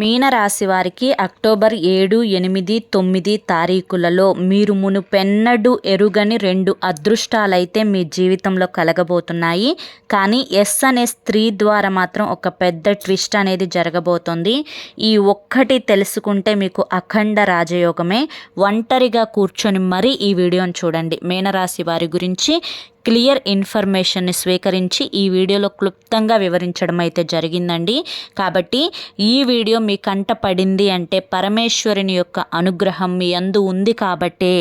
మీనరాశి వారికి అక్టోబర్ ఏడు ఎనిమిది తొమ్మిది తారీఖులలో మీరు మునుపెన్నడు ఎరుగని రెండు అదృష్టాలైతే మీ జీవితంలో కలగబోతున్నాయి. కానీ ఎస్ అనే స్త్రీ ద్వారా మాత్రం ఒక పెద్ద ట్విస్ట్ అనేది జరగబోతుంది. ఈ ఒక్కటి తెలుసుకుంటే మీకు అఖండ రాజయోగమే. ఒంటరిగా కూర్చొని మరీ ఈ వీడియోని చూడండి. మీనరాశి వారి గురించి క్లియర్ ఇన్ఫర్మేషన్ని స్వీకరించి ఈ వీడియోలో క్లుప్తంగా వివరించడం అయితే జరిగిందండి. కాబట్టి ఈ వీడియో మీ కంట పడింది అంటే పరమేశ్వరుని యొక్క అనుగ్రహం మీ అందు ఉంది కాబట్టే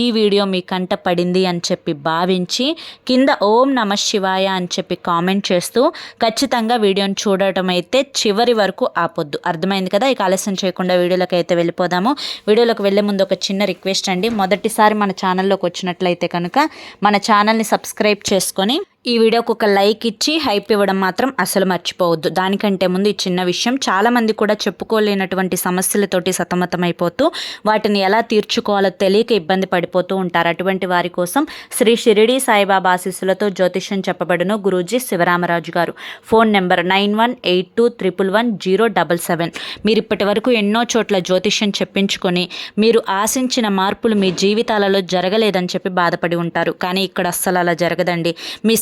ఈ వీడియో మీ కంట పడింది అని చెప్పి భావించి కింద ఓం నమ శివాయ అని చెప్పి కామెంట్ చేస్తూ ఖచ్చితంగా వీడియోని చూడటం అయితే చివరి వరకు ఆపొద్దు. అర్థమైంది కదా? ఇక ఆలస్యం చేయకుండా వీడియోలోకి అయితే వెళ్ళిపోదాము. వీడియోలోకి వెళ్ళే ముందు ఒక చిన్న రిక్వెస్ట్ అండి. మొదటిసారి మన ఛానల్లోకి వచ్చినట్లయితే కనుక మన ఛానల్ని సబ్స్క్రైబ్ సబ్స్క్రైబ్ చేసుకొని ఈ వీడియోకి ఒక లైక్ ఇచ్చి హైప్ ఇవ్వడం మాత్రం అసలు మర్చిపోవద్దు. దానికంటే ముందు ఈ చిన్న విషయం చాలామంది కూడా చెప్పుకోలేనటువంటి సమస్యలతోటి సతమతమైపోతూ వాటిని ఎలా తీర్చుకోవాలో తెలియక ఇబ్బంది పడిపోతూ ఉంటారు. అటువంటి వారి కోసం శ్రీ షిరిడి సాయిబాబా ఆశీస్సులతో జ్యోతిష్యం చెప్పబడును గురూజీ శివరామరాజు గారు. Phone number nine one eight two triple one zero double seven. మీరు ఇప్పటి వరకు ఎన్నో చోట్ల జ్యోతిష్యం చెప్పించుకొని మీరు ఆశించిన మార్పులు మీ జీవితాలలో జరగలేదని చెప్పి బాధపడి ఉంటారు. కానీ ఇక్కడ అస్సలు అలా జరగదండి. మీ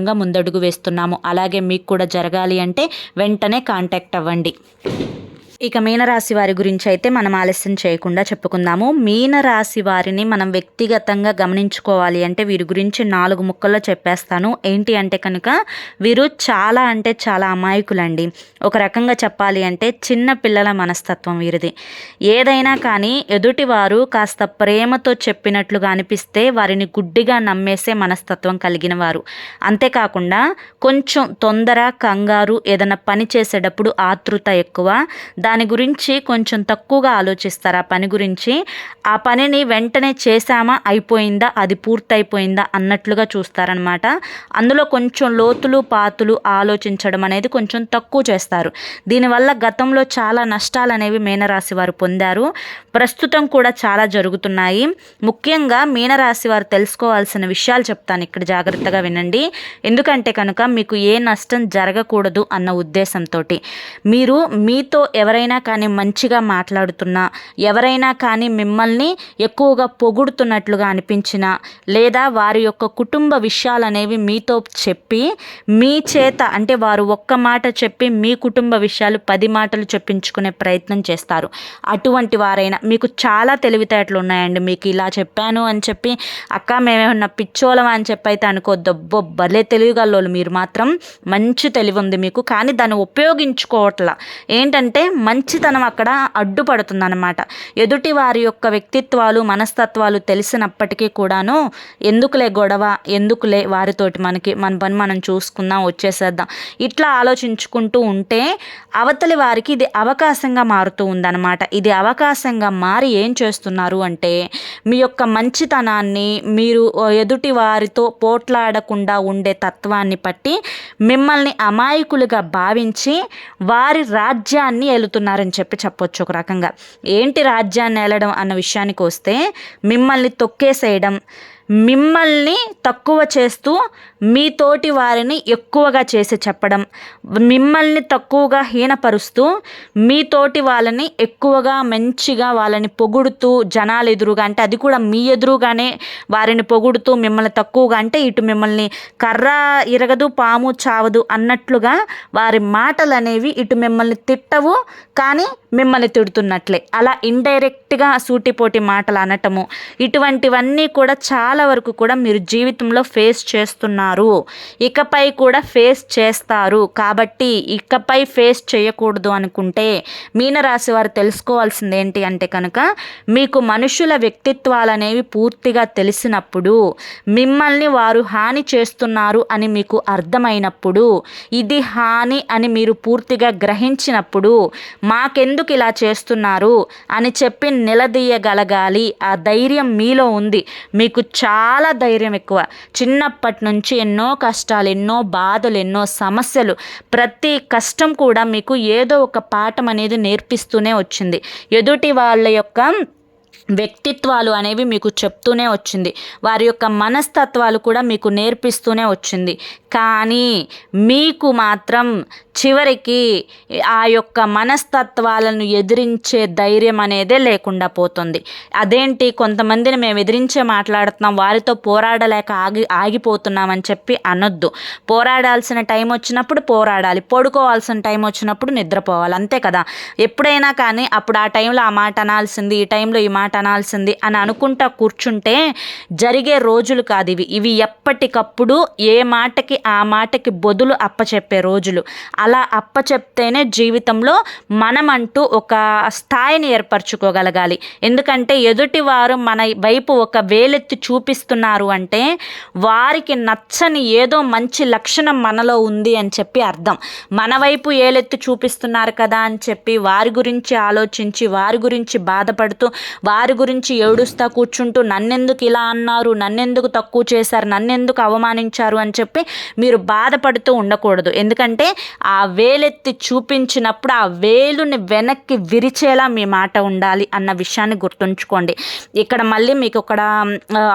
విధంగా ముందడుగు వేస్తున్నాము. అలాగే మీకు కూడా జరగాలి అంటే వెంటనే కాంటాక్ట్ అవ్వండి. ఇక మీనరాశి వారి గురించి అయితే మనం ఆలస్యం చేయకుండా చెప్పుకుందాము. మీనరాశి వారిని మనం వ్యక్తిగతంగా గమనించుకోవాలి అంటే వీరి గురించి నాలుగు ముక్కల్లో చెప్పేస్తాను. ఏంటి అంటే కనుక వీరు చాలా అంటే చాలా అమాయకులండి. ఒక రకంగా చెప్పాలి అంటే చిన్న పిల్లల మనస్తత్వం వీరిది. ఏదైనా కానీ ఎదుటివారు కాస్త ప్రేమతో చెప్పినట్లుగా అనిపిస్తే వారిని గుడ్డిగా నమ్మేసే మనస్తత్వం కలిగిన వారు. అంతేకాకుండా కొంచెం తొందర కంగారు ఏదైనా పని చేసేటప్పుడు ఆతృత ఎక్కువ దాని గురించి కొంచెం తక్కువగా ఆలోచిస్తారు. ఆ పని గురించి ఆ పనిని వెంటనే చేశామా అయిపోయిందా అది పూర్తయిపోయిందా అన్నట్లుగా చూస్తారనమాట అందులో కొంచెం లోతులు పాతులు ఆలోచించడం అనేది కొంచెం తక్కువ చేస్తారు. దీనివల్ల గతంలో చాలా నష్టాలు అనేవి మీనరాశి వారు పొందారు. ప్రస్తుతం కూడా చాలా జరుగుతున్నాయి. ముఖ్యంగా మీనరాశి వారు తెలుసుకోవాల్సిన విషయాలు చెప్తాను. ఇక్కడ జాగ్రత్తగా వినండి. ఎందుకంటే కనుక మీకు ఏ నష్టం జరగకూడదు అన్న ఉద్దేశంతో మీరు మీతో ఎవరైనా ఎవరైనా కానీ మంచిగా మాట్లాడుతున్నా ఎవరైనా కానీ మిమ్మల్ని ఎక్కువగా పొగుడుతున్నట్లుగా అనిపించినా లేదా వారి యొక్క కుటుంబ విషయాలు అనేవి మీతో చెప్పి మీ చేత అంటే వారు ఒక్క మాట చెప్పి మీ కుటుంబ విషయాలు పది మాటలు చెప్పించుకునే ప్రయత్నం చేస్తారు. అటువంటి వారైనా మీకు చాలా తెలివితేటలు ఉన్నాయండి. మీకు ఇలా చెప్పాను అని చెప్పి అక్క మేమేమన్నా పిచ్చోళం అని చెప్పి అయితే అనుకోద్దు భలే తెలివిగల్లోళ్ళు మీరు మాత్రం. మంచి తెలివి ఉంది మీకు. కానీ దాన్ని ఉపయోగించుకోవట్లా. ఏంటంటే మంచితనం అక్కడ అడ్డుపడుతుంది అనమాట ఎదుటి వారి యొక్క వ్యక్తిత్వాలు మనస్తత్వాలు తెలిసినప్పటికీ కూడాను ఎందుకులే గొడవ ఎందుకులే వారితోటి మనకి మన పని మనం చూసుకుందాం వచ్చేసేద్దాం. ఇట్లా ఆలోచించుకుంటూ ఉంటే అవతలి వారికి ఇది అవకాశంగా మారుతూ ఉందన్నమాట. ఇది అవకాశంగా మారి ఏం చేస్తున్నారు అంటే మీ యొక్క మంచితనాన్ని మీరు ఎదుటి వారితో పోట్లాడకుండా ఉండే తత్వాన్ని బట్టి మిమ్మల్ని అమాయకులుగా భావించి వారి రాజ్యాన్ని ఏలుతున్నారని చెప్పి చెప్పొచ్చు ఒక రకంగా. ఏంటి రాజ్యాన్ని ఏలడం అన్న విషయానికి వస్తే మిమ్మల్ని తొక్కేసేయడం మిమ్మల్ని తక్కువ చేస్తూ మీతోటి వారిని ఎక్కువగా చేసి చెప్పడం. మిమ్మల్ని తక్కువగా హీనపరుస్తూ మీతోటి వాళ్ళని ఎక్కువగా మంచిగా వాళ్ళని పొగుడుతూ జనాలు ఎదురుగా అంటే అది కూడా మీ ఎదురుగానే వారిని పొగుడుతూ మిమ్మల్ని తక్కువగా అంటే ఇటు మిమ్మల్ని కర్ర ఇరగదు పాము చావదు అన్నట్లుగా వారి మాటలు అనేవి ఇటు మిమ్మల్ని తిట్టవు కానీ మిమ్మల్ని తిడుతున్నట్లే. అలా ఇండైరెక్ట్గా సూటిపోటి మాటలు అనటము. ఇటువంటివన్నీ కూడా చాలా చాలా వరకు కూడా మీరు జీవితంలో ఫేస్ చేస్తున్నారు. ఇకపై కూడా ఫేస్ చేస్తారు. కాబట్టి ఇకపై ఫేస్ చేయకూడదు అనుకుంటే మీనరాశి వారు తెలుసుకోవాల్సింది ఏంటి అంటే కనుక మీకు మనుషుల వ్యక్తిత్వాలు అనేవి పూర్తిగా తెలిసినప్పుడు మిమ్మల్ని వారు హాని చేస్తున్నారు అని మీకు అర్థమైనప్పుడు ఇది హాని అని మీరు పూర్తిగా గ్రహించినప్పుడు మాకెందుకు ఇలా చేస్తున్నారు అని చెప్పి నిలదీయగలగాలి. ఆ ధైర్యం మీలో ఉంది. మీకు చాలా ధైర్యం ఎక్కువ. చిన్నప్పటి నుంచి ఎన్నో కష్టాలు ఎన్నో బాధలు ఎన్నో సమస్యలు ప్రతి కష్టం కూడా మీకు ఏదో ఒక పాఠం అనేది నేర్పిస్తూనే వచ్చింది. ఎదుటి వాళ్ళ యొక్క వ్యక్తిత్వాలు అనేవి మీకు చెప్తూనే వచ్చింది. వారి యొక్క మనస్తత్వాలు కూడా మీకు నేర్పిస్తూనే వచ్చింది. కానీ మీకు మాత్రం చివరికి ఆ యొక్క మనస్తత్వాలను ఎదిరించే ధైర్యం అనేదే లేకుండా పోతుంది. అదేంటి? కొంతమందిని మేము ఎదిరించే మాట్లాడుతున్నాం. వారితో పోరాడలేక ఆగి ఆగిపోతున్నామని చెప్పి అనొద్దు. పోరాడాల్సిన టైం వచ్చినప్పుడు పోరాడాలి. పడుకోవాల్సిన టైం వచ్చినప్పుడు నిద్రపోవాలి. అంతే కదా? ఎప్పుడైనా కానీ అప్పుడు ఆ టైంలో ఆ మాట అనాల్సింది. ఈ టైంలో ఈ మాట అనాల్సింది అని అనుకుంటా కూర్చుంటే జరిగే రోజులు కాదు ఇవి. ఇవి ఎప్పటికప్పుడు ఏ మాటకి ఆ మాటకి బొదులు అప్పచెప్పే రోజులు. అలా అప్పచెప్తేనే జీవితంలో మనమంటూ ఒక స్థాయిని ఏర్పరచుకోగలగాలి. ఎందుకంటే ఎదుటివారు మన వైపు ఒక వేలెత్తి చూపిస్తున్నారు అంటే వారికి నచ్చని ఏదో మంచి లక్షణం మనలో ఉంది అని చెప్పి అర్థం. మన వైపు ఏలెత్తి చూపిస్తున్నారు కదా అని చెప్పి వారి గురించి ఆలోచించి వారి గురించి బాధపడుతూ వారి గురించి ఏడుస్తా కూర్చుంటూ నన్నెందుకు ఇలా అన్నారు నన్నెందుకు తక్కువ చేశారు నన్నెందుకు అవమానించారు అని చెప్పి మీరు బాధపడుతూ ఉండకూడదు. ఎందుకంటే ఆ వేలెత్తి చూపించినప్పుడు ఆ వేలుని వెనక్కి విరిచేలా మీ మాట ఉండాలి అన్న విషయాన్ని గుర్తుంచుకోండి. ఇక్కడ మళ్ళీ మీకు ఇక్కడ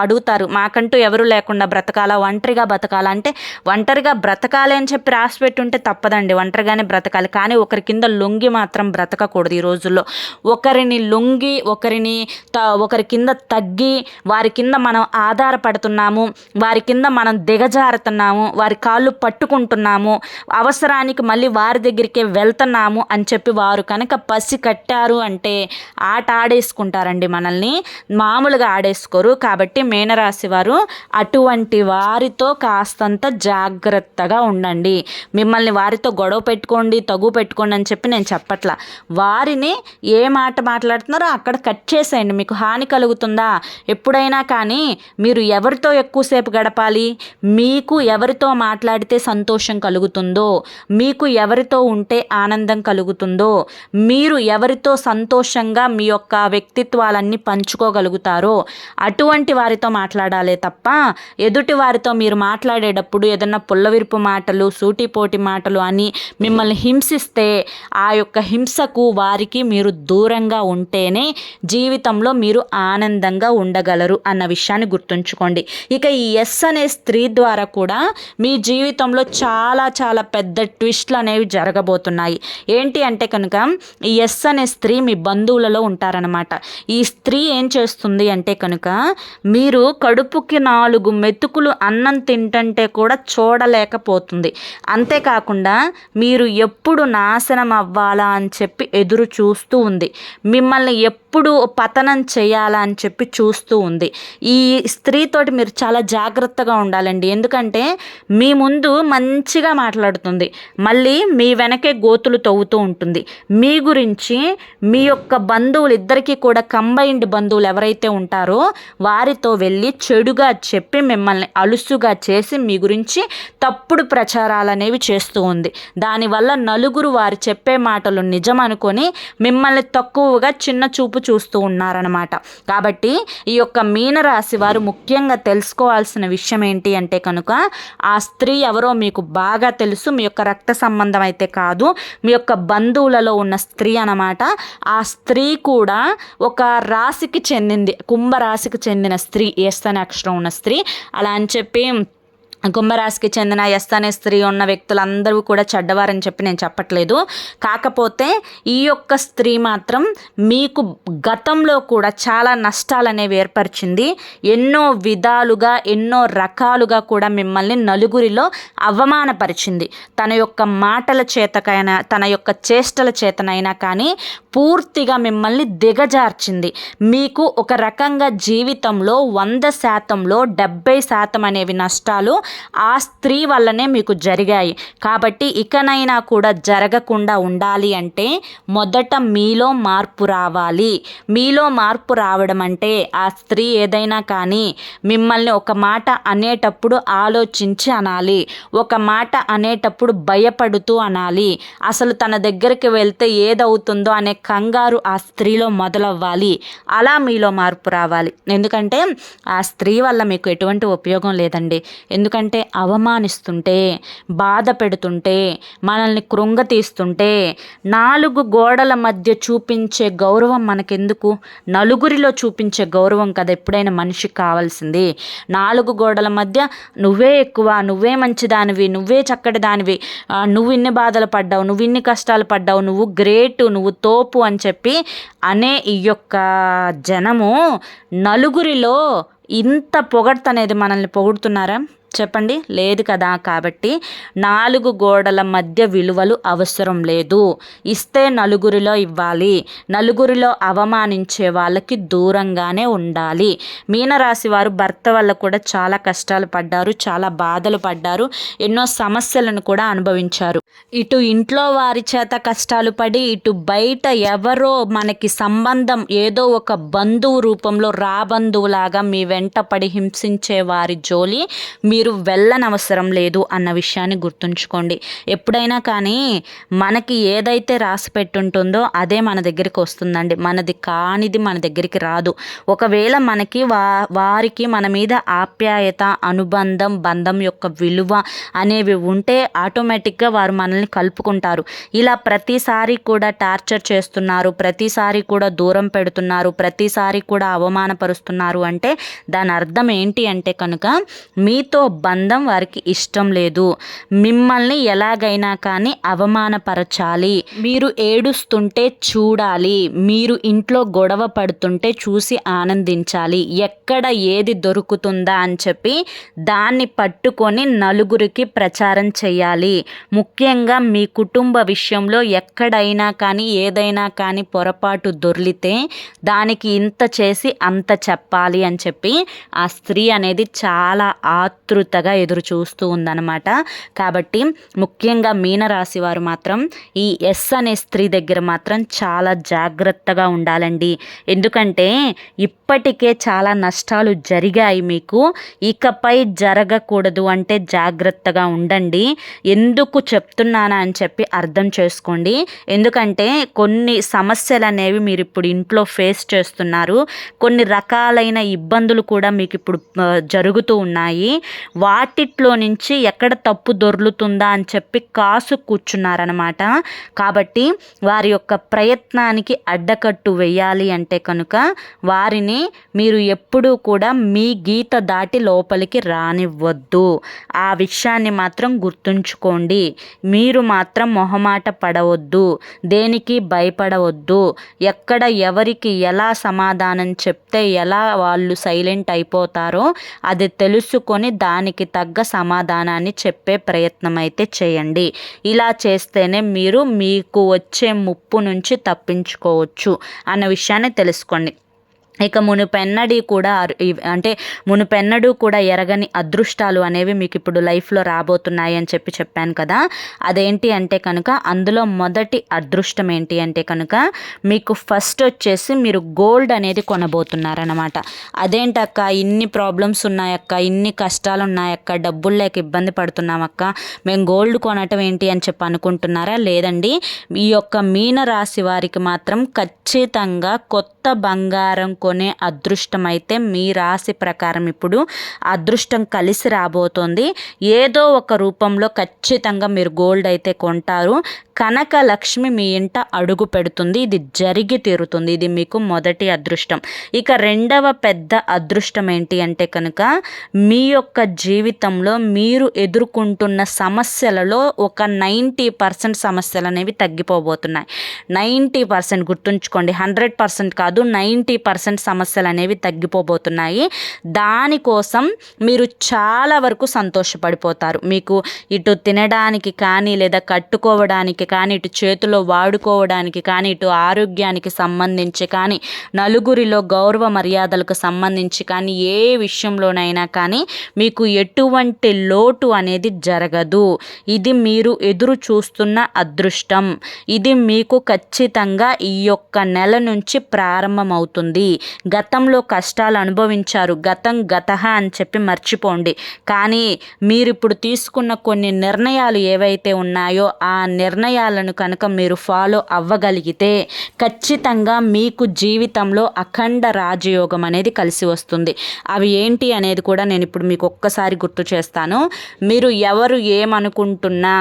అడుగుతారు మాకంటూ ఎవరు లేకుండా బ్రతకాలా? ఒంటరిగా బ్రతకాలంటే ఒంటరిగా బ్రతకాలి అని చెప్పి రాసి పెట్టుంటే తప్పదండి ఒంటరిగానే బ్రతకాలి. కానీ ఒకరి కింద లొంగి మాత్రం బ్రతకకూడదు ఈ రోజుల్లో. ఒకరిని లొంగి ఒకరిని ఒకరి కింద తగ్గి వారి కింద మనం ఆధారపడుతున్నాము వారి కింద మనం దిగజారుతున్నాము వారి కాళ్ళు పట్టుకుంటున్నాము అవసరానికి మళ్ళీ వారి దగ్గరికే వెళ్తున్నాము అని చెప్పి వారు కనుక పసి కట్టారు అంటే ఆట ఆడేసుకుంటారండి మనల్ని. మామూలుగా ఆడేసుకోరు. కాబట్టి మీనరాశి వారు అటువంటి వారితో కాస్తంత జాగ్రత్తగా ఉండండి. మిమ్మల్ని వారితో గొడవ పెట్టుకోండి తగు పెట్టుకోండి అని చెప్పి నేను చెప్పట్లా. వారిని ఏ మాట మాట్లాడుతున్నారో అక్కడ కట్ చేసేయండి మీకు హాని కలుగుతుందా? ఎప్పుడైనా కానీ మీరు ఎవరితో ఎక్కువసేపు గడపాలి? మీకు ఎవరితో మాట్లాడితే సంతోషం కలుగుతుందో? మీకు ఎవరితో ఉంటే ఆనందం కలుగుతుందో? మీరు ఎవరితో సంతోషంగా మీ యొక్క వ్యక్తిత్వాలన్నీ పంచుకోగలుగుతారో? అటువంటి వారితో మాట్లాడాలే తప్ప ఎదుటి వారితో మీరు మాట్లాడేటప్పుడు ఏదన్నా పుల్లవిరుపు మాటలు సూటిపోటి మాటలు అని మిమ్మల్ని హింసిస్తే ఆ యొక్క హింసకు వారికి మీరు దూరంగా ఉంటేనే జీవితంలో మీరు ఆనందంగా ఉండగలరు అన్న విషయాన్ని గుర్తుంచుకోండి. ఇక ఈ ఎస్ అనే స్త్రీ ద్వారా కూడా మీ జీవితంలో చాలా చాలా పెద్ద ట్విస్ట్లు అనేవి జరగబోతున్నాయి. ఏంటి అంటే కనుక ఈ ఎస్ అనే స్త్రీ మీ బంధువులలో ఉంటారనమాట ఈ స్త్రీ ఏం చేస్తుంది అంటే కనుక మీరు కడుపుకి నాలుగు మెతుకులు అన్నం తింటుంటే కూడా చూడలేకపోతుంది. అంతేకాకుండా మీరు ఎప్పుడు నాశనం అవ్వాలా అని చెప్పి ఎదురు చూస్తూ ఉంది. మిమ్మల్ని ఎప్పుడు పతనం చేయాలా అని చెప్పి చూస్తూ ఉంది. ఈ స్త్రీతోటి మీరు చాలా జాగ్రత్తగా ఉండాలండి. ఎందుకంటే మీ ముందు మంచిగా మాట్లాడుతుంది. మళ్ళీ మీ వెనకే గోతులు తవ్వుతూ ఉంటుంది. మీ గురించి మీ యొక్క బంధువులు ఇద్దరికీ కూడా కంబైన్డ్ బంధువులు ఎవరైతే ఉంటారో వారితో వెళ్ళి చెడుగా చెప్పి మిమ్మల్ని అలుసుగా చేసి మీ గురించి తప్పుడు ప్రచారాలు అనేవి చేస్తూ ఉంది. దానివల్ల నలుగురు వారు చెప్పే మాటలు నిజం అనుకొని మిమ్మల్ని తక్కువగా చిన్న చూపు చూస్తూ ఉన్నారనమాట కాబట్టి ఈ యొక్క మీనరాశి వారు ముఖ్యంగా తెలుసుకోవాల్సిన విషయం ఏంటి అంటే కనుక ఆ స్త్రీ ఎవరో మీకు బాగా తెలుసు మీ యొక్క రక్త సంబంధం అయితే కాదు మీ యొక్క బంధువులలో ఉన్న స్త్రీ అనమాట ఆ స్త్రీ కూడా ఒక రాశికి చెందింది కుంభరాశికి చెందిన స్త్రీ ఎస్ అనే అక్షరం ఉన్న స్త్రీ. అలా అని చెప్పి కుంభరాశికి చెందిన ఎస్తానే స్త్రీ ఉన్న వ్యక్తులందరూ కూడా చెడ్డవారని చెప్పి నేను చెప్పట్లేదు. కాకపోతే ఈ యొక్క స్త్రీ మాత్రం మీకు గతంలో కూడా చాలా నష్టాలు అనేవి ఏర్పరిచింది. ఎన్నో విధాలుగా ఎన్నో రకాలుగా కూడా మిమ్మల్ని నలుగురిలో అవమానపరిచింది. తన యొక్క మాటల చేతకైనా తన యొక్క చేష్టల చేతనైనా కానీ పూర్తిగా మిమ్మల్ని దిగజార్చింది. మీకు ఒక రకంగా జీవితంలో వంద శాతంలో డెబ్బై శాతం అనేవి నష్టాలు ఆ స్త్రీ వల్లనే మీకు జరిగాయి. కాబట్టి ఇకనైనా కూడా జరగకుండా ఉండాలి అంటే మొదట మీలో మార్పు రావాలి. మీలో మార్పు రావడం అంటే ఆ స్త్రీ ఏదైనా కానీ మిమ్మల్ని ఒక మాట అనేటప్పుడు ఆలోచించి అనాలి. ఒక మాట అనేటప్పుడు భయపడుతూ అనాలి. అసలు తన దగ్గరికి వెళ్తే ఏదవుతుందో అనే కంగారు ఆ స్త్రీలో మొదలవ్వాలి. అలా మీలో మార్పు రావాలి. ఎందుకంటే ఆ స్త్రీ వల్ల మీకు ఎటువంటి ఉపయోగం లేదండి. ఎందుకంటే అవమానిస్తుంటే బాధ పెడుతుంటే మనల్ని కృంగతీస్తుంటే నాలుగు గోడల మధ్య చూపించే గౌరవం మనకెందుకు? నలుగురిలో చూపించే గౌరవం కదా ఎప్పుడైనా మనిషికి కావాల్సింది. నాలుగు గోడల మధ్య నువ్వే ఎక్కువ నువ్వే మంచిదానివి నువ్వే చక్కటి దానివి నువ్వు ఇన్ని బాధలు పడ్డావు నువ్వు ఇన్ని కష్టాలు పడ్డావు నువ్వు గ్రేటు నువ్వు తోపు అని చెప్పి అనే ఈ యొక్క జనము నలుగురిలో ఇంత పొగడ్తనేది మనల్ని పొగుడుతున్నారా? చెప్పండి. లేదు కదా కాబట్టి నాలుగు గోడల మధ్య విలువలు అవసరం లేదు. ఇస్తే నలుగురిలో ఇవ్వాలి. నలుగురిలో అవమానించే వాళ్ళకి దూరంగానే ఉండాలి. మీనరాశి వారు భర్త వల్ల కూడా చాలా కష్టాలు పడ్డారు చాలా బాధలు పడ్డారు ఎన్నో సమస్యలను కూడా అనుభవించారు. ఇటు ఇంట్లో వారి చేత కష్టాలు పడి ఇటు బయట ఎవరో మనకి సంబంధం ఏదో ఒక బంధువు రూపంలో రాబంధువులాగా మీ వెంట పడి హింసించే వారి జోలి మీరు మీరు వెళ్ళనవసరం లేదు అన్న విషయాన్ని గుర్తుంచుకోండి. ఎప్పుడైనా కానీ మనకి ఏదైతే రాసి పెట్టుంటుందో అదే మన దగ్గరికి వస్తుందండి. మనది కానిది మన దగ్గరికి రాదు. ఒకవేళ మనకి వా వారికి మన మీద ఆప్యాయత అనుబంధం బంధం యొక్క విలువ అనేవి ఉంటే ఆటోమేటిక్గా వారు మనల్ని కలుపుకుంటారు. ఇలా ప్రతిసారి కూడా టార్చర్ చేస్తున్నారు ప్రతిసారి కూడా దూరం పెడుతున్నారు ప్రతిసారి కూడా అవమానపరుస్తున్నారు అంటే దాని అర్థం ఏంటి అంటే కనుక మీతో బంధం వారికి ఇష్టం లేదు. మిమ్మల్ని ఎలాగైనా కానీ అవమానపరచాలి. మీరు ఏడుస్తుంటే చూడాలి. మీరు ఇంట్లో గొడవ పడుతుంటే చూసి ఆనందించాలి. ఎక్కడ ఏది దొరుకుతుందా అని చెప్పి దాన్ని పట్టుకొని నలుగురికి ప్రచారం చేయాలి. ముఖ్యంగా మీ కుటుంబ విషయంలో ఎక్కడైనా కానీ ఏదైనా కానీ పొరపాటు దొర్లితే దానికి ఇంత చేసి అంత చెప్పాలి అని చెప్పి ఆ స్త్రీ అనేది చాలా ఆతృ విస్తృతగా ఎదురు చూస్తూ ఉందన్నమాట. కాబట్టి ముఖ్యంగా మీనరాశి వారు మాత్రం ఈ ఎస్ అనే స్త్రీ దగ్గర మాత్రం చాలా జాగ్రత్తగా ఉండాలండి. ఎందుకంటే ఇప్పటికే చాలా నష్టాలు జరిగాయి మీకు. ఇకపై జరగకూడదు అంటే జాగ్రత్తగా ఉండండి. ఎందుకు చెప్తున్నానా అని చెప్పి అర్థం చేసుకోండి. ఎందుకంటే కొన్ని సమస్యలు అనేవి మీరు ఇప్పుడు ఇంట్లో ఫేస్ చేస్తున్నారు. కొన్ని రకాలైన ఇబ్బందులు కూడా మీకు ఇప్పుడు జరుగుతూ ఉన్నాయి. వాటిట్లో నుంచి ఎక్కడ తప్పు దొర్లుతుందా అని చెప్పి కాసు కూర్చున్నారనమాట కాబట్టి వారి యొక్క ప్రయత్నానికి అడ్డకట్టు వేయాలి అంటే కనుక వారిని మీరు ఎప్పుడూ కూడా మీ గీత దాటి లోపలికి రానివ్వద్దు. ఆ విషయాన్ని మాత్రం గుర్తుంచుకోండి. మీరు మాత్రం మొహమాట పడవద్దు. దేనికి భయపడవద్దు. ఎక్కడ ఎవరికి ఎలా సమాధానం చెప్తే ఎలా వాళ్ళు సైలెంట్ అయిపోతారో అది తెలుసుకొని దాని దానికి తగ్గ సమాధానాన్ని చెప్పే ప్రయత్నం అయితే చేయండి. ఇలా చేస్తేనే మీరు మీకు వచ్చే ముప్పు నుంచి తప్పించుకోవచ్చు అన్న విషయాన్ని తెలుసుకోండి. ఇక మునుపెన్నడి కూడా అంటే మునుపెన్నడు కూడా ఎరగని అదృష్టాలు అనేవి మీకు ఇప్పుడు లైఫ్లో రాబోతున్నాయి అని చెప్పి చెప్పాను కదా. అదేంటి అంటే కనుక అందులో మొదటి అదృష్టం ఏంటి అంటే కనుక మీకు ఫస్ట్ వచ్చేసి మీరు గోల్డ్ అనేది కొనబోతున్నారనమాట అదేంటక్క? ఇన్ని ప్రాబ్లమ్స్ ఉన్నాయక్క ఇన్ని కష్టాలు ఉన్నాయక్క డబ్బులు లేక ఇబ్బంది పడుతున్నామక్క. మేము గోల్డ్ కొనటం ఏంటి అని చెప్పి అనుకుంటున్నారా? లేదండి. ఈ యొక్క మీన రాశి వారికి మాత్రం ఖచ్చితంగా కొత్త బంగారం కొనే అదృష్టం అయితే మీ రాశి ప్రకారం ఇప్పుడు అదృష్టం కలిసి రాబోతోంది. ఏదో ఒక రూపంలో ఖచ్చితంగా మీరు గోల్డ్ అయితే కొంటారు. కనక లక్ష్మి మీ ఇంట అడుగు పెడుతుంది. ఇది జరిగి తీరుతుంది. ఇది మీకు మొదటి అదృష్టం. ఇక రెండవ పెద్ద అదృష్టం ఏంటి అంటే కనుక మీ యొక్క జీవితంలో మీరు ఎదుర్కొంటున్న సమస్యలలో ఒక నైంటీ పర్సెంట్ సమస్యలు అనేవి తగ్గిపోబోతున్నాయి. నైంటీ పర్సెంట్ గుర్తుంచుకోండి. హండ్రెడ్ పర్సెంట్ కాదు నైంటీ పర్సెంట్ సమస్యలు అనేవి తగ్గిపోబోతున్నాయి. దానికోసం మీరు చాలా వరకు సంతోషపడిపోతారు. మీకు ఇటు తినడానికి కానీ లేదా కట్టుకోవడానికి కానీ ఇటు చేతిలో వాడుకోవడానికి కానీ ఇటు ఆరోగ్యానికి సంబంధించి కానీ నలుగురిలో గౌరవ మర్యాదలకు సంబంధించి కానీ ఏ విషయంలోనైనా కానీ మీకు ఎటువంటి లోటు అనేది జరగదు. ఇది మీరు ఎదురు చూస్తున్న అదృష్టం. ఇది మీకు ఖచ్చితంగా ఈ యొక్క నెల నుంచి ప్రారంభమవుతుంది. గతంలో కష్టాలు అనుభవించారు. గతం గత అని చెప్పి మర్చిపోండి. కానీ మీరు ఇప్పుడు తీసుకున్న కొన్ని నిర్ణయాలు ఏవైతే ఉన్నాయో ఆ నిర్ణయాలను కనుక మీరు ఫాలో అవ్వగలిగితే ఖచ్చితంగా మీకు జీవితంలో అఖండ రాజయోగం అనేది కలిసి వస్తుంది. అవి ఏంటి అనేది కూడా నేను ఇప్పుడు మీకు ఒక్కసారి గుర్తు చేస్తాను. మీరు ఎవరు ఏమనుకుంటున్నా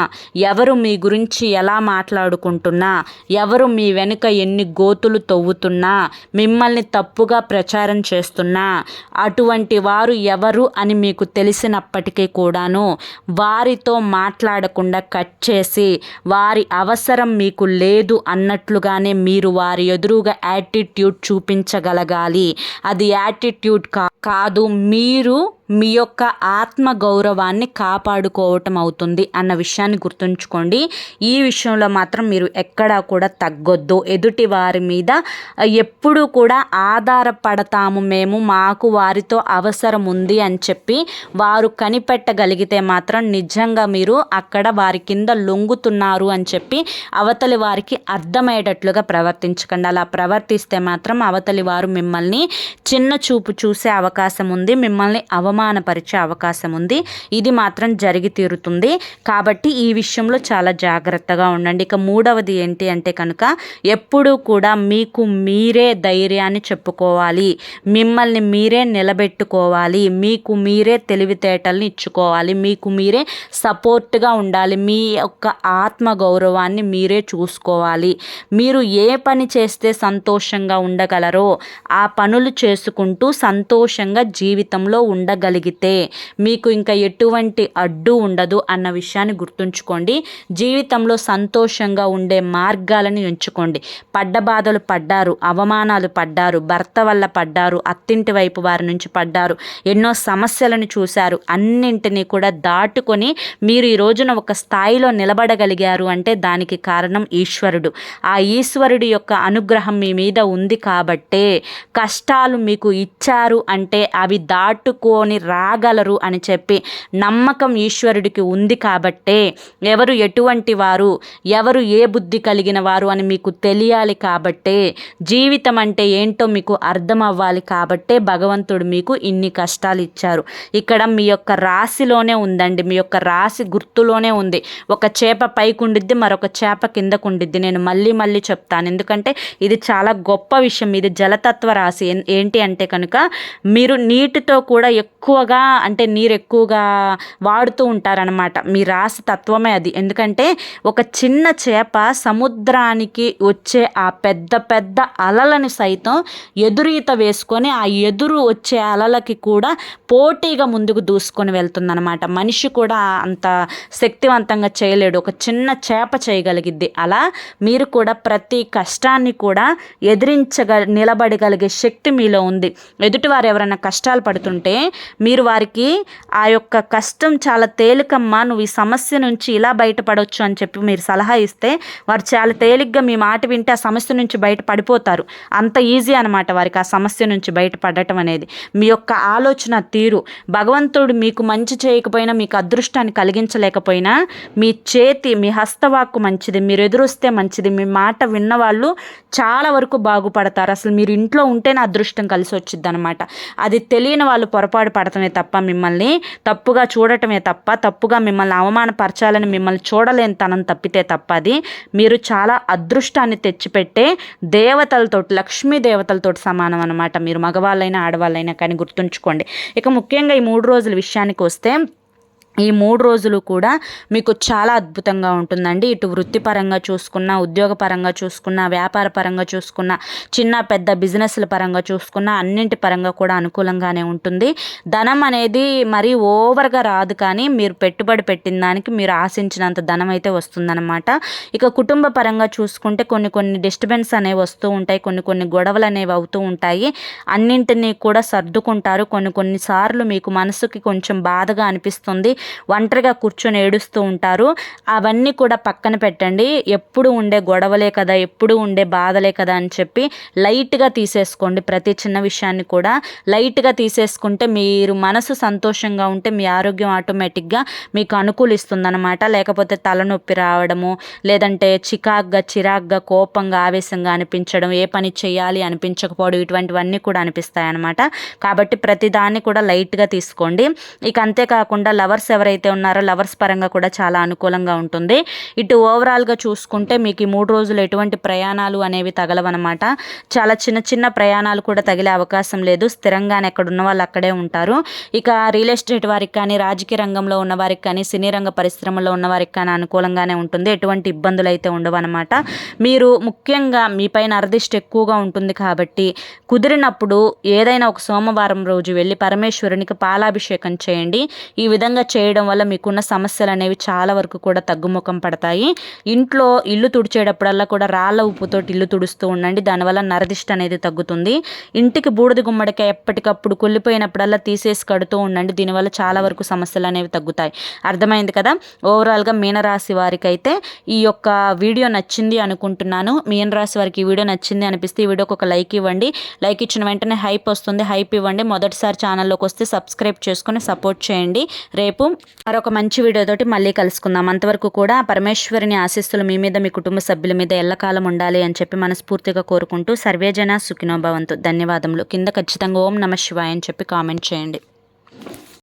ఎవరు మీ గురించి ఎలా మాట్లాడుకుంటున్నా ఎవరు మీ వెనుక ఎన్ని గోతులు తవ్వుతున్నా మిమ్మల్ని తప్పుగా ప్రచారం చేస్తున్నా అటువంటి వారు ఎవరు అని మీకు తెలిసినప్పటికీ కూడాను వారితో మాట్లాడకుండా కట్ చేసి వారి అవసరం మీకు లేదు అన్నట్లుగానే మీరు వారి ఎదురుగా యాటిట్యూడ్ చూపించగలగాలి. అది యాటిట్యూడ్ కా కాదు మీరు మీ యొక్క ఆత్మ గౌరవాన్ని కాపాడుకోవటం అవుతుంది అన్న విషయాన్ని గుర్తుంచుకోండి. ఈ విషయంలో మాత్రం మీరు ఎక్కడా కూడా తగ్గొద్దు. ఎదుటి వారి మీద ఎప్పుడూ కూడా ఆధారపడతాము మేము. మాకు వారితో అవసరం ఉంది అని చెప్పి వారు కనిపెట్టగలిగితే మాత్రం నిజంగా మీరు అక్కడ వారి కింద లొంగుతున్నారు అని చెప్పి అవతలి వారికి అర్థమయ్యేటట్లుగా ప్రవర్తించకండి. అలా ప్రవర్తిస్తే మాత్రం అవతలి వారు మిమ్మల్ని చిన్న చూపు చూసే అవకాశం ఉంది. మిమ్మల్ని అవ అవమానపరిచే అవకాశం ఉంది. ఇది మాత్రం జరిగి తీరుతుంది. కాబట్టి ఈ విషయంలో చాలా జాగ్రత్తగా ఉండండి. ఇక మూడవది ఏంటి అంటే కనుక ఎప్పుడూ కూడా మీకు మీరే ధైర్యాన్ని చెప్పుకోవాలి. మిమ్మల్ని మీరే నిలబెట్టుకోవాలి. మీకు మీరే తెలివితేటల్ని ఇచ్చుకోవాలి. మీకు మీరే సపోర్ట్గా ఉండాలి. మీ యొక్క ఆత్మ గౌరవాన్ని మీరే చూసుకోవాలి. మీరు ఏ పని చేస్తే సంతోషంగా ఉండగలరో ఆ పనులు చేసుకుంటూ సంతోషంగా జీవితంలో ఉండగ చేయగలిగితే మీకు ఇంకా ఎటువంటి అడ్డు ఉండదు అన్న విషయాన్ని గుర్తుంచుకోండి. జీవితంలో సంతోషంగా ఉండే మార్గాలను ఎంచుకోండి. పడ్డ బాధలు పడ్డారు అవమానాలు పడ్డారు భర్త వల్ల పడ్డారు అత్తింటి వైపు వారి నుంచి పడ్డారు ఎన్నో సమస్యలను చూశారు అన్నింటినీ కూడా దాటుకొని మీరు ఈ రోజున ఒక స్థాయిలో నిలబడగలిగారు అంటే దానికి కారణం ఈశ్వరుడు. ఆ ఈశ్వరుడి యొక్క అనుగ్రహం మీ మీద ఉంది కాబట్టే కష్టాలు మీకు ఇచ్చారు అంటే అవి దాటుకొని తీసుకొని రాగలరు అని చెప్పి నమ్మకం ఈశ్వరుడికి ఉంది కాబట్టే ఎవరు ఎటువంటి వారు ఎవరు ఏ బుద్ధి కలిగిన వారు అని మీకు తెలియాలి కాబట్టే జీవితం అంటే ఏంటో మీకు అర్థం అవ్వాలి కాబట్టే భగవంతుడు మీకు ఇన్ని కష్టాలు ఇచ్చారు. ఇక్కడ మీ యొక్క రాశిలోనే ఉందండి మీ యొక్క రాశి గుర్తులోనే ఉంది. ఒక చేప పైకి ఉండిద్ది మరొక చేప కిందకు ఉండిద్ది నేను మళ్ళీ మళ్ళీ చెప్తాను. ఎందుకంటే ఇది చాలా గొప్ప విషయం ఇది జలతత్వ రాశి. ఏంటి అంటే కనుక మీరు నీటితో కూడా ఎక్కువ ఎక్కువగా అంటే నీరు ఎక్కువగా వాడుతూ ఉంటారనమాట మీ రాశి తత్వమే అది. ఎందుకంటే ఒక చిన్న చేప సముద్రానికి వచ్చే ఆ పెద్ద పెద్ద అలలని సైతం ఎదురీత వేసుకొని ఆ ఎదురు వచ్చే అలలకి కూడా పోటీగా ముందుకు దూసుకొని వెళ్తుందనమాట మనిషి కూడా అంత శక్తివంతంగా చేయలేడు. ఒక చిన్న చేప చేయగలిగిద్ది. అలా మీరు కూడా ప్రతి కష్టాన్ని కూడా ఎదిరించగ నిలబడగలిగే శక్తి మీలో ఉంది. ఎదుటివారు ఎవరైనా కష్టాలు పడుతుంటే మీరు వారికి ఆ యొక్క కష్టం చాలా తేలికమ్మా నువ్వు ఈ సమస్య నుంచి ఇలా బయటపడవచ్చు అని చెప్పి మీరు సలహా ఇస్తే వారు చాలా తేలిగ్గా మీ మాట వింటే ఆ సమస్య నుంచి బయట పడిపోతారు. అంత ఈజీ అనమాట వారికి ఆ సమస్య నుంచి బయటపడటం అనేది. మీ యొక్క ఆలోచన తీరు. భగవంతుడు మీకు మంచి చేయకపోయినా మీకు అదృష్టాన్ని కలిగించలేకపోయినా మీ చేతి మీ హస్తవాక్కు మంచిది మీరు ఎదురొస్తే మంచిది మీ మాట విన్నవాళ్ళు చాలా వరకు బాగుపడతారు. అసలు మీరు ఇంట్లో ఉంటేనే అదృష్టం కలిసి వచ్చింది అనమాట అది తెలియని వాళ్ళు పొరపాటు పడటమే తప్ప మిమ్మల్ని తప్పుగా చూడటమే తప్ప తప్పుగా మిమ్మల్ని అవమానపరచాలని మిమ్మల్ని చూడలేని తనం తప్పితే తప్ప అది మీరు చాలా అదృష్టాన్ని తెచ్చిపెట్టే దేవతలతో లక్ష్మీ దేవతలతో సమానం అనమాట మీరు మగవాళ్ళైనా ఆడవాళ్ళైనా కానీ గుర్తుంచుకోండి. ఇక ముఖ్యంగా ఈ మూడు రోజుల విషయానికి వస్తే ఈ మూడు రోజులు కూడా మీకు చాలా అద్భుతంగా ఉంటుందండి. ఇటు వృత్తిపరంగా చూసుకున్న ఉద్యోగపరంగా చూసుకున్న వ్యాపార పరంగా చూసుకున్న చిన్న పెద్ద బిజినెస్ల పరంగా చూసుకున్న అన్నింటి పరంగా కూడా అనుకూలంగానే ఉంటుంది. ధనం అనేది మరీ ఓవర్గా రాదు కానీ మీరు పెట్టుబడి పెట్టిన దానికి మీరు ఆశించినంత ధనం అయితే వస్తుందన్నమాట. ఇక కుటుంబ పరంగా చూసుకుంటే కొన్ని కొన్ని డిస్టర్బెన్స్ అనేవి వస్తూ ఉంటాయి. కొన్ని కొన్ని గొడవలు అనేవి అవుతూ ఉంటాయి. అన్నింటినీ కూడా సర్దుకుంటారు. కొన్ని కొన్నిసార్లు మీకు మనసుకి కొంచెం బాధగా అనిపిస్తుంది. ఒంటరిగా కూర్చొని ఏడుస్తూ ఉంటారు. అవన్నీ కూడా పక్కన పెట్టండి. ఎప్పుడు ఉండే గొడవలే కదా ఎప్పుడు ఉండే బాధలే కదా అని చెప్పి లైట్గా తీసేసుకోండి ప్రతి చిన్న విషయాన్ని కూడా. లైట్గా తీసేసుకుంటే మీరు మనసు సంతోషంగా ఉంటే మీ ఆరోగ్యం ఆటోమేటిక్గా మీకు అనుకూలిస్తుందన్నమాట. లేకపోతే తలనొప్పి రావడము లేదంటే చికాగ్గా చిరాగ్గా కోపంగా ఆవేశంగా అనిపించడం ఏ పని చేయాలి అనిపించకపోవడం ఇటువంటివన్నీ కూడా అనిపిస్తాయి అన్నమాట కాబట్టి ప్రతిదాన్ని కూడా లైట్గా తీసుకోండి. ఇక అంతేకాకుండా లవర్స్ ఎవరైతే ఉన్నారో లవర్స్ పరంగా కూడా చాలా అనుకూలంగా ఉంటుంది. ఇటు ఓవరాల్గా చూసుకుంటే మీకు ఈ మూడు రోజులు ఎటువంటి ప్రయాణాలు అనేవి తగలవన్నమాట. చాలా చిన్న చిన్న ప్రయాణాలు కూడా తగిలే అవకాశం లేదు. స్థిరంగానే ఎక్కడ ఉన్న వాళ్ళు అక్కడే ఉంటారు. ఇక రియల్ ఎస్టేట్ వారికి కానీ రాజకీయ రంగంలో ఉన్న వారికి కానీ సినీ రంగ పరిశ్రమలో ఉన్న వారికి కానీ అనుకూలంగానే ఉంటుంది. ఎటువంటి ఇబ్బందులు అయితే ఉండవు అనమాట మీరు ముఖ్యంగా మీ పైన అరదిష్టి ఎక్కువగా ఉంటుంది కాబట్టి కుదిరినప్పుడు ఏదైనా ఒక సోమవారం రోజు వెళ్ళి పరమేశ్వరునికి పాలాభిషేకం చేయండి. ఈ విధంగా చేయడం వల్ల మీకున్న సమస్యలు అనేవి చాలా వరకు కూడా తగ్గుముఖం పడతాయి. ఇంట్లో ఇల్లు తుడిచేటప్పుడల్లా కూడా రాళ్ళ ఉప్పుతో ఇల్లు తుడుస్తూ ఉండండి. దానివల్ల నరదిష్ట అనేది తగ్గుతుంది. ఇంటికి బూడిద గుమ్మడికాయ ఎప్పటికప్పుడు కుళ్ళిపోయినప్పుడల్లా తీసేసి కడుతూ ఉండండి. దీనివల్ల చాలా వరకు సమస్యలు అనేవి తగ్గుతాయి. అర్థమైంది కదా? ఓవరాల్గా మీనరాశి వారికి అయితే ఈ యొక్క వీడియో నచ్చింది అనుకుంటున్నాను. మీనరాశి వారికి ఈ వీడియో నచ్చింది అనిపిస్తే ఈ వీడియోకి ఒక లైక్ ఇవ్వండి. లైక్ ఇచ్చిన వెంటనే హైప్ వస్తుంది. హైప్ ఇవ్వండి. మొదటిసారి ఛానల్లోకి వస్తే సబ్స్క్రైబ్ చేసుకొని సపోర్ట్ చేయండి. రేపు మరొక మంచి వీడియోతోటి మళ్ళీ కలుసుకుందాం. అంతవరకు కూడా పరమేశ్వరిని ఆశీస్సులు మీ మీద మీ కుటుంబ సభ్యుల మీద ఎల్లకాలం ఉండాలి అని చెప్పి మనస్ఫూర్తిగా కోరుకుంటూ సర్వేజన సుఖినోభవంతు ధన్యవాదములు. కింద ఖచ్చితంగా ఓం నమ శివాయ అని చెప్పి కామెంట్ చేయండి.